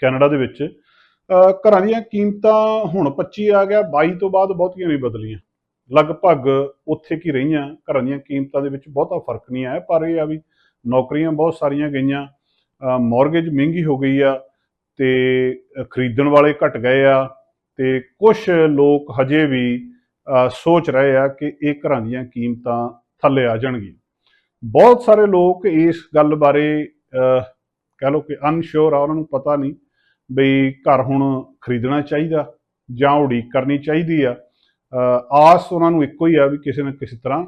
Canada ਦੇ ਵਿੱਚ ਘਰਾਂ ਦੀਆਂ ਕੀਮਤਾਂ ਹੁਣ 25 ਆ ਗਿਆ 22 ਤੋਂ ਬਾਅਦ ਬਹੁਤੀਆਂ ਨਹੀਂ ਬਦਲੀਆਂ। ਲਗਭਗ ਉੱਥੇ ਕੀ ਰਹੀਆਂ, ਘਰਾਂ ਦੀਆਂ ਕੀਮਤਾਂ ਦੇ ਵਿੱਚ ਬਹੁਤਾ ਫ਼ਰਕ ਨਹੀਂ ਆਇਆ, ਪਰ ਇਹ ਆ ਵੀ ਨੌਕਰੀਆਂ ਬਹੁਤ ਸਾਰੀਆਂ ਗਈਆਂ ਮਾਰਗੇਜ ਮਹਿੰਗੀ ਹੋ ਗਈ ਆ, ਤੇ ਖਰੀਦਣ ਵਾਲੇ ਘਟ ਗਏ ਆ, ਤੇ ਕੁਝ ਲੋਕ ਹਜੇ ਵੀ ਸੋਚ ਰਹੇ ਆ ਕਿ ਇਹ ਘਰਾਂ ਦੀਆਂ ਕੀਮਤਾਂ ਥੱਲੇ ਆ ਜਾਣਗੀਆਂ। ਬਹੁਤ ਸਾਰੇ ਲੋਕ ਇਸ ਗੱਲ ਬਾਰੇ ਕਹਿ ਲਓ ਕਿ ਅਨਸ਼ੋਰ ਆ, ਉਹਨਾਂ ਨੂੰ ਪਤਾ ਨਹੀਂ ਬਈ ਘਰ ਹੁਣ ਖਰੀਦਣਾ ਚਾਹੀਦਾ ਜਾਂ ਉਡੀਕ ਕਰਨੀ ਚਾਹੀਦੀ ਆ। ਆਸ ਉਹਨਾਂ ਨੂੰ ਇੱਕੋ ਹੀ ਆ ਵੀ ਕਿਸੇ ਨਾ ਕਿਸੇ ਤਰ੍ਹਾਂ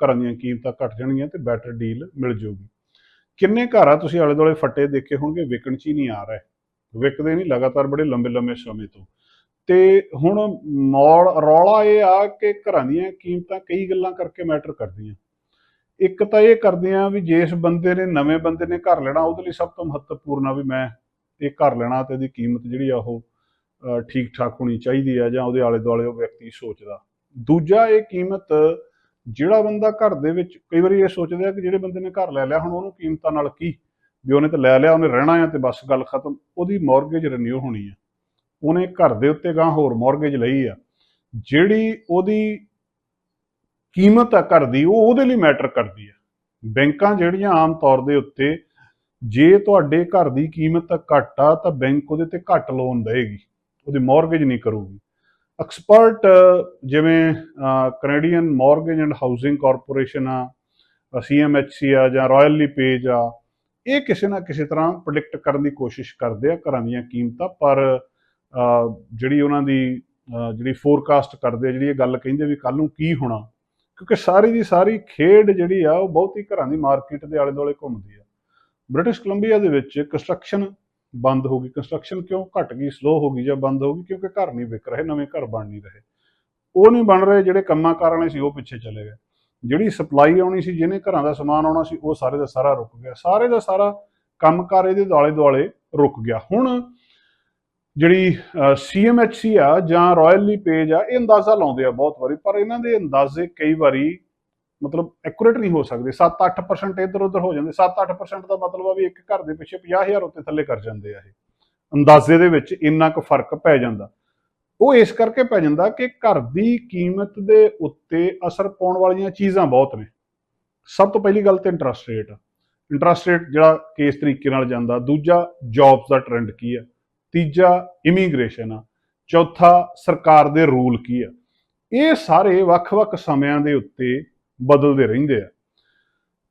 ਘਰਾਂ ਦੀਆਂ ਕੀਮਤਾਂ ਘਟ ਜਾਣਗੀਆਂ ਤੇ ਬੈਟਰ ਡੀਲ ਮਿਲ ਜਾਊਗੀ। ਕਿੰਨੇ ਘਰ ਆ ਤੁਸੀਂ ਆਲੇ ਦੁਆਲੇ ਫੱਟੇ ਦੇਖੇ ਹੋਣਗੇ, ਵਿਕਣ 'ਚ ਹੀ ਨਹੀਂ ਆ ਰਹੇ। ਵਿਕਦੇ ਨਹੀਂ, ਲਗਾਤਾਰ ਬੜੇ ਲੰਬੇ ਲੰਬੇ ਸਮੇਂ ਤੋਂ। ਤੇ ਹੁਣ ਮੌਲ, ਰੌਲਾ ਇਹ ਆ ਕਿ ਘਰਾਂ ਦੀਆਂ ਕੀਮਤਾਂ ਕਈ ਗੱਲਾਂ ਕਰਕੇ ਮੈਟਰ ਕਰਦੀਆਂ। ਇੱਕ ਤਾਂ ਇਹ ਕਰਦੇ ਕਰਦੀਆਂ ਵੀ ਜਿਸ ਬੰਦੇ ਨੇ, ਨਵੇਂ ਬੰਦੇ ਨੇ ਘਰ ਲੈਣਾ, ਉਹਦੇ ਲਈ ਸਭ ਤੋਂ ਮਹੱਤਵਪੂਰਨ ਆ ਵੀ ਮੈਂ ਇਹ ਘਰ ਲੈਣਾ ਤੇ ਇਹਦੀ ਕੀਮਤ ਜਿਹੜੀ ਆ ਉਹ ਠੀਕ ਠਾਕ ਹੋਣੀ ਚਾਹੀਦੀ ਆ ਜਾਂ ਉਹਦੇ ਆਲੇ ਦੁਆਲੇ ਉਹ ਵਿਅਕਤੀ ਸੋਚਦਾ। ਦੂਜਾ ਇਹ ਕੀਮਤ ਜਿਹੜਾ ਬੰਦਾ ਘਰ ਦੇ ਵਿੱਚ, ਕਈ ਵਾਰੀ ਇਹ ਸੋਚਦਾ ਕਿ ਜਿਹੜੇ ਬੰਦੇ ਨੇ ਘਰ ਲੈ ਲਿਆ, ਹੁਣ ਉਹਨੂੰ ਕੀਮਤਾਂ ਨਾਲ ਕੀ? ਵੀ ਉਹਨੇ ਤਾਂ ਲੈ ਲਿਆ, ਉਹਨੇ ਰਹਿਣਾ ਆ ਤੇ ਬਸ ਗੱਲ ਖਤਮ। ਉਹਦੀ ਮਾਰਗੇਜ ਰਿਨਿਊ ਹੋਣੀ ਆ। ਉਹਨੇ ਘਰ ਦੇ ਉੱਤੇ ਗਾਂ ਹੋਰ ਮਾਰਗੇਜ ਲਈ ਆ। ਜਿਹੜੀ ਉਹਦੀ ਕੀਮਤ ਆ ਘਰ ਦੀ, ਉਹ ਉਹਦੇ ਲਈ ਮੈਟਰ ਕਰਦੀ ਆ। ਬੈਂਕਾਂ ਜਿਹੜੀਆਂ ਆਮ ਤੌਰ ਦੇ ਉੱਤੇ ਜੇ ਤੁਹਾਡੇ ਘਰ ਦੀ ਕੀਮਤ ਘੱਟ ਆ, ਤਾਂ ਬੈਂਕ ਉਹਦੇ ਤੇ ਘੱਟ ਲੋਨ ਦੇਏਗੀ ਉਹਦੀ ਮਾਰਗੇਜ ਨਹੀਂ ਕਰੂਗੀ। ਐਕਸਪਰਟ ਜਿਵੇਂ Canadian mortgage and housing corporation ਆ ਸੀਐਮਐਚਸੀ ਆ, ਜਾਂ ਰਾਇਲ ਪੇਜ ਆ, ਇਹ ਕਿਸੇ ਨਾ ਕਿਸੇ ਤਰ੍ਹਾਂ ਪ੍ਰੈਡਿਕਟ ਕਰਨ ਦੀ ਕੋਸ਼ਿਸ਼ ਕਰਦੇ ਆ ਘਰਾਂ ਦੀਆਂ ਕੀਮਤਾਂ, ਪਰ ਜਿਹੜੀ ਉਹਨਾਂ ਦੀ ਜਿਹੜੀ ਫੋਰਕਾਸਟ ਕਰਦੇ ਆ, ਜਿਹੜੀ ਇਹ ਗੱਲ ਕਹਿੰਦੇ ਵੀ ਕੱਲ ਨੂੰ ਕੀ ਹੋਣਾ, ਕਿਉਂਕਿ ਸਾਰੀ ਦੀ ਸਾਰੀ ਖੇਡ ਜਿਹੜੀ ਆ, ਉਹ ਬਹੁਤ ਹੀ ਘਰਾਂ ਦੀ ਮਾਰਕੀਟ ਦੇ ਆਲੇ ਦੁਆਲੇ ਘੁੰਮਦੀ ਆ। ਬ੍ਰਿਟਿਸ਼ ਕੋਲੰਬੀਆ ਦੇ ਵਿੱਚ ਕੰਸਟਰਕਸ਼ਨ ਬੰਦ ਹੋ ਗਈ। ਕੰਸਟਰਕਸ਼ਨ ਕਿਉਂ ਘਟ ਗਈ ਸਲੋ ਹੋ ਗਈ ਜਾਂ ਬੰਦ ਹੋ ਗਈ? ਕਿਉਂਕਿ ਘਰ ਨਹੀਂ ਵਿਕ ਰਹੇ, ਨਵੇਂ ਘਰ ਬਣ ਨਹੀਂ ਰਹੇ। ਉਹ ਨਹੀਂ ਬਣ ਰਹੇ ਜਿਹੜੇ ਕੰਮਾਂ ਕਾਰਾਂ ਵਾਲੇ ਸੀ, ਉਹ ਪਿੱਛੇ ਚਲੇ ਗਏ। ਜਿਹੜੀ ਸਪਲਾਈ ਆਉਣੀ ਸੀ, ਜਿਹਨੇ ਘਰਾਂ ਦਾ ਸਮਾਨ ਆਉਣਾ ਸੀ, ਉਹ ਸਾਰੇ ਦਾ ਸਾਰਾ ਰੁਕ ਗਿਆ। ਸਾਰੇ ਦਾ ਸਾਰਾ ਕੰਮਕਾਰ ਇਹਦੇ ਦੁਆਲੇ ਦੁਆਲੇ ਰੁਕ ਗਿਆ। ਹੁਣ ਜਿਹੜੀ ਸੀਐਮਐਚਸੀ ਆ ਜਾਂ ਰਾਇਲੀ ਪੇਜ ਆ, ਇਹ ਅੰਦਾਜ਼ਾ ਲਾਉਂਦੇ ਆ ਬਹੁਤ ਵਾਰੀ। ਪਰ ਇਹਨਾਂ ਦੇ ਅੰਦਾਜ਼ੇ ਕਈ ਵਾਰੀ ਮਤਲਬ ਐਕੂਰੇਟ ਨਹੀਂ ਹੋ ਸਕਦੇ। 7-8% ਇੱਧਰ ਉੱਧਰ ਹੋ ਜਾਂਦੇ। 7-8% ਦਾ ਮਤਲਬ ਆ ਵੀ ਇੱਕ ਘਰ ਦੇ ਪਿੱਛੇ 50000 ਉੱਤੇ ਥੱਲੇ ਕਰ ਜਾਂਦੇ ਆ ਇਹ। ਅੰਦਾਜ਼ੇ ਦੇ ਵਿੱਚ ਇੰਨਾ ਕੁ ਫ਼ਰਕ ਪੈ ਜਾਂਦਾ। ਉਹ ਇਸ ਕਰਕੇ ਪੈ ਜਾਂਦਾ ਕਿ ਘਰ ਦੀ ਕੀਮਤ ਦੇ ਉੱਤੇ ਅਸਰ ਪਾਉਣ ਵਾਲੀਆਂ ਚੀਜ਼ਾਂ ਬਹੁਤ ਨੇ। ਸਭ ਤੋਂ ਪਹਿਲੀ ਗੱਲ ਤੇ ਇੰਟਰਸਟ ਰੇਟ ਇੰਟਰਸਟ ਰੇਟ ਜਿਹੜਾ ਕਿਸ ਤਰੀਕੇ ਨਾਲ ਜਾਂਦਾ। ਦੂਜਾ ਜੌਬਸ ਦਾ ਟ੍ਰੈਂਡ ਕੀ ਆ? ਤੀਜਾ ਇਮੀਗ੍ਰੇਸ਼ਨ ਆ। ਚੌਥਾ ਸਰਕਾਰ ਦੇ ਰੂਲ ਕੀ ਆ? ਇਹ ਸਾਰੇ ਵੱਖ-ਵੱਖ ਸਮਿਆਂ ਦੇ ਉੱਤੇ ਬਦਲਦੇ ਰਹਿੰਦੇ ਆ।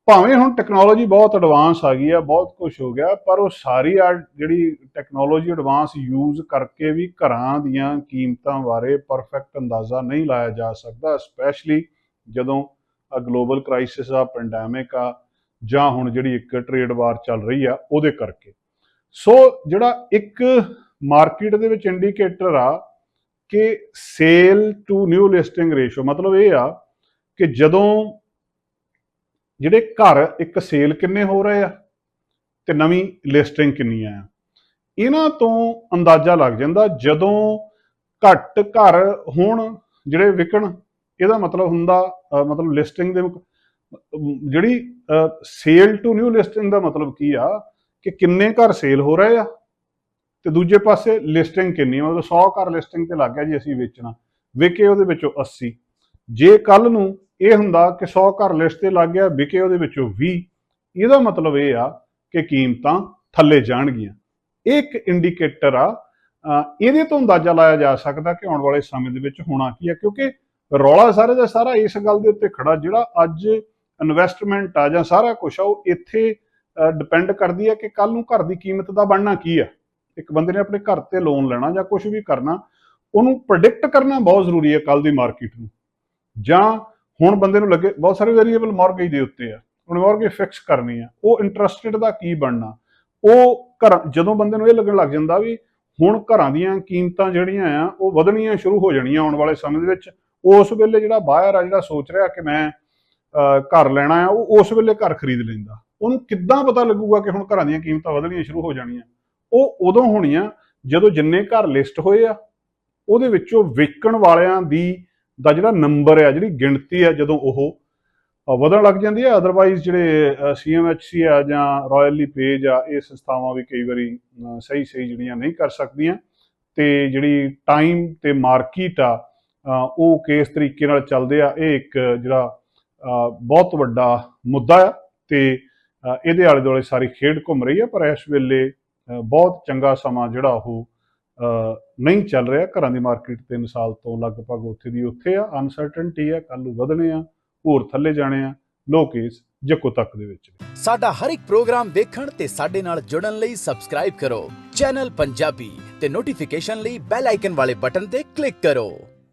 ਭਾਵੇਂ ਹੁਣ ਟੈਕਨੋਲੋਜੀ ਬਹੁਤ ਐਡਵਾਂਸ ਆ ਗਈ ਆ, ਬਹੁਤ ਕੁਝ ਹੋ ਗਿਆ, ਪਰ ਉਹ ਸਾਰੀ ਆ ਜਿਹੜੀ ਟੈਕਨੋਲੋਜੀ ਐਡਵਾਂਸ ਯੂਜ਼ ਕਰਕੇ ਵੀ ਘਰਾਂ ਦੀਆਂ ਕੀਮਤਾਂ ਬਾਰੇ ਪਰਫੈਕਟ ਅੰਦਾਜ਼ਾ ਨਹੀਂ ਲਾਇਆ ਜਾ ਸਕਦਾ ਸਪੈਸ਼ਲੀ ਜਦੋਂ ਆ ਗਲੋਬਲ ਕ੍ਰਾਈਸਿਸ ਆ ਪੈਂਡੈਮਿਕ ਆ, ਜਾਂ ਹੁਣ ਜਿਹੜੀ ਇੱਕ ਟ੍ਰੇਡ ਵਾਰ ਚੱਲ ਰਹੀ ਆ, ਉਹਦੇ ਕਰਕੇ। ਸੋ ਜਿਹੜਾ ਇੱਕ ਮਾਰਕੀਟ ਦੇ ਵਿੱਚ ਇੰਡੀਕੇਟਰ ਆ ਕਿ sale to new listing ratio ਮਤਲਬ ਇਹ ਆ ਕਿ ਜਦੋਂ ਜਿਹੜੇ ਘਰ ਇੱਕ ਸੇਲ ਕਿੰਨੇ ਹੋ ਰਹੇ ਆ ਤੇ ਨਵੀਂ ਲਿਸਟਿੰਗ ਕਿੰਨੀ ਆ, ਇਹਨਾਂ ਤੋਂ ਅੰਦਾਜ਼ਾ ਲੱਗ ਜਾਂਦਾ ਜਦੋਂ ਘੱਟ ਘਰ ਹੋਣ, ਜਿਹੜੇ ਵਿਕਣ, ਇਹਦਾ ਮਤਲਬ ਹੁੰਦਾ ਮਤਲਬ ਲਿਸਟਿੰਗ ਦੇ ਜਿਹੜੀ ਸੇਲ ਟੂ ਨਿਊ ਲਿਸਟਿੰਗ ਦਾ ਮਤਲਬ ਕੀ ਆ ਕਿ ਕਿੰਨੇ ਘਰ ਸੇਲ ਹੋ ਰਹੇ ਆ ਤੇ ਦੂਜੇ ਪਾਸੇ ਲਿਸਟਿੰਗ ਕਿੰਨੀ ਮਤਲਬ 100 ਘਰ ਲਿਸਟਿੰਗ ਤੇ ਲੱਗ ਗਿਆ ਜੀ ਅਸੀਂ ਵੇਚਣਾ, ਵਿਕੇ ਉਹਦੇ ਵਿੱਚੋਂ 80 ਜੇ ਕੱਲ ਨੂੰ ਇਹ ਹੁੰਦਾ ਕਿ 100 ਘਰ ਲਿਸਟ ਤੇ ਲੱਗ ਗਿਆ, ਵਿਕੇ ਉਹਦੇ ਵਿੱਚੋਂ 20 ਇਹਦਾ ਮਤਲਬ ਇਹ ਆ ਕਿ ਕੀਮਤਾਂ ਥੱਲੇ ਜਾਣਗੀਆਂ। ਇਹ ਇੱਕ ਇੰਡੀਕੇਟਰ ਆ ਇਹਦੇ ਤੋਂ ਅੰਦਾਜ਼ਾ ਲਾਇਆ ਜਾ ਸਕਦਾ ਕਿ ਆਉਣ ਵਾਲੇ ਸਮੇਂ ਦੇ ਵਿੱਚ ਹੋਣਾ ਕੀ ਆ, ਕਿਉਂਕਿ ਰੌਲਾ ਸਾਰੇ ਦਾ ਸਾਰਾ ਇਸ ਗੱਲ ਦੇ ਉੱਤੇ ਖੜਾ, ਜਿਹੜਾ ਅੱਜ ਇਨਵੈਸਟਮੈਂਟ ਆ ਜਾਂ ਸਾਰਾ ਕੁਝ ਆ, ਉਹ ਇੱਥੇ ਡਿਪੈਂਡ ਕਰਦੀ ਹੈ ਕਿ ਕੱਲ ਨੂੰ ਘਰ ਦੀ ਕੀਮਤ ਦਾ ਬਣਨਾ ਕੀ ਆ। ਇੱਕ ਬੰਦੇ ਨੇ ਆਪਣੇ ਘਰ ਤੇ ਲੋਨ ਲੈਣਾ ਜਾਂ ਕੁਝ ਵੀ ਕਰਨਾ, ਉਹਨੂੰ ਪ੍ਰੈਡਿਕਟ ਕਰਨਾ ਬਹੁਤ ਜ਼ਰੂਰੀ ਹੈ ਕੱਲ ਦੀ ਮਾਰਕੀਟ ਨੂੰ। ਜਾਂ ਹੁਣ ਬੰਦੇ ਨੂੰ ਲੱਗੇ ਬਹੁਤ ਸਾਰੇ ਵੇਰੀਏਬਲ ਮਾਰਗੇਜ ਦੇ ਉੱਤੇ ਆ ਹੁਣ ਮਾਰਗੇਜ ਫਿਕਸ ਕਰਨੀ ਆ ਉਹ ਇੰਟਰਸਟਡ ਦਾ ਕੀ ਬਣਨਾ? ਉਹ ਘਰ ਜਦੋਂ ਬੰਦੇ ਨੂੰ ਇਹ ਲੱਗਣ ਲੱਗ ਜਾਂਦਾ ਵੀ ਹੁਣ ਘਰਾਂ ਦੀਆਂ ਕੀਮਤਾਂ ਜਿਹੜੀਆਂ ਆ ਉਹ ਵਧਣੀਆਂ ਸ਼ੁਰੂ ਹੋ ਜਾਣੀਆਂ ਆਉਣ ਵਾਲੇ ਸਮੇਂ ਦੇ ਵਿੱਚ ਉਸ ਵੇਲੇ ਜਿਹੜਾ ਬਾਹਰ ਆ ਜਿਹੜਾ ਸੋਚ ਰਿਹਾ ਕਿ ਮੈਂ ਅਹ, ਘਰ ਲੈਣਾ ਆ ਉਹ ਉਸ ਵੇਲੇ ਘਰ ਖਰੀਦ ਲੈਂਦਾ। ਉਹਨੂੰ ਕਿੱਦਾਂ ਪਤਾ ਲੱਗੂਗਾ ਕਿ ਹੁਣ ਘਰਾਂ ਦੀਆਂ ਕੀਮਤਾਂ ਵਧਣੀਆਂ ਸ਼ੁਰੂ ਹੋ ਜਾਣੀਆਂ? ਉਹ ਉਦੋਂ ਹੋਣੀਆਂ ਜਦੋਂ ਜਿੰਨੇ ਘਰ ਲਿਸਟ ਹੋਏ ਆ ਉਹਦੇ ਵਿੱਚੋਂ ਵਿਕਣ ਵਾਲਿਆਂ ਦੀ ਦਾ ਜਿਹੜਾ ਨੰਬਰ ਆ, ਜਿਹੜੀ ਗਿਣਤੀ ਆ ਜਦੋਂ ਉਹ ਵਧਣ ਲੱਗ ਜਾਂਦੀ ਹੈ ਅਦਰਵਾਈਜ਼ ਜਿਹੜੇ ਸੀਐਮਐਚਸੀ ਆ ਜਾਂ ਰਾਇਲੀ ਪੇਜ ਆ, ਇਹ ਸੰਸਥਾਵਾਂ ਵੀ ਕਈ ਵਾਰੀ ਸਹੀ ਸਹੀ ਜਿਹੜੀਆਂ ਨਹੀਂ ਕਰ ਸਕਦੀਆਂ। ਤੇ ਜਿਹੜੀ ਟਾਈਮ ਤੇ ਮਾਰਕੀਟ ਆ ਉਹ ਕਿਸ ਤਰੀਕੇ ਨਾਲ ਚੱਲਦੇ ਆ, ਇਹ ਇੱਕ ਜਿਹੜਾ ਬਹੁਤ ਵੱਡਾ ਮੁੱਦਾ ਆ। ਤੇ ਇਹਦੇ ਆਲੇ ਦੁਆਲੇ ਸਾਰੀ ਖੇਡ ਘੁੰਮ ਰਹੀ ਹੈ ਪਰ ਇਸ ਵੇਲੇ ਬਹੁਤ ਚੰਗਾ ਸਮਾਂ ਜਿਹੜਾ ਉਹ ਨਹੀਂ ਚੱਲ ਰਿਹਾ। ਘਰਾਂ ਦੀ ਮਾਰਕੀਟ 3 ਸਾਲ ਤੋਂ ਲਗਭਗ ਉੱਥੇ ਦੀ ਉੱਥੇ ਆ। ਅਨਸਰਟਨਟੀ ਆ ਕੱਲ ਨੂੰ ਵਧਣੇ ਆ, ਹੋਰ ਥੱਲੇ ਜਾਣੇ ਆ। ਲੋ ਕੇਸ ਜੱਕੋ ਤੱਕ ਦੇ ਵਿੱਚ ਸਾਡਾ ਹਰ ਇੱਕ ਪ੍ਰੋਗਰਾਮ ਦੇਖਣ ਤੇ ਸਾਡੇ ਨਾਲ ਜੁੜਨ ਲਈ ਸਬਸਕ੍ਰਾਈਬ ਕਰੋ। ਚੈਨਲ ਪੰਜਾਬੀ ਤੇ ਨੋਟੀਫਿਕੇਸ਼ਨ ਲਈ ਬੈਲ ਆਈਕਨ ਵਾਲੇ ਬਟਨ ਤੇ ਕਲਿੱਕ ਕਰੋ।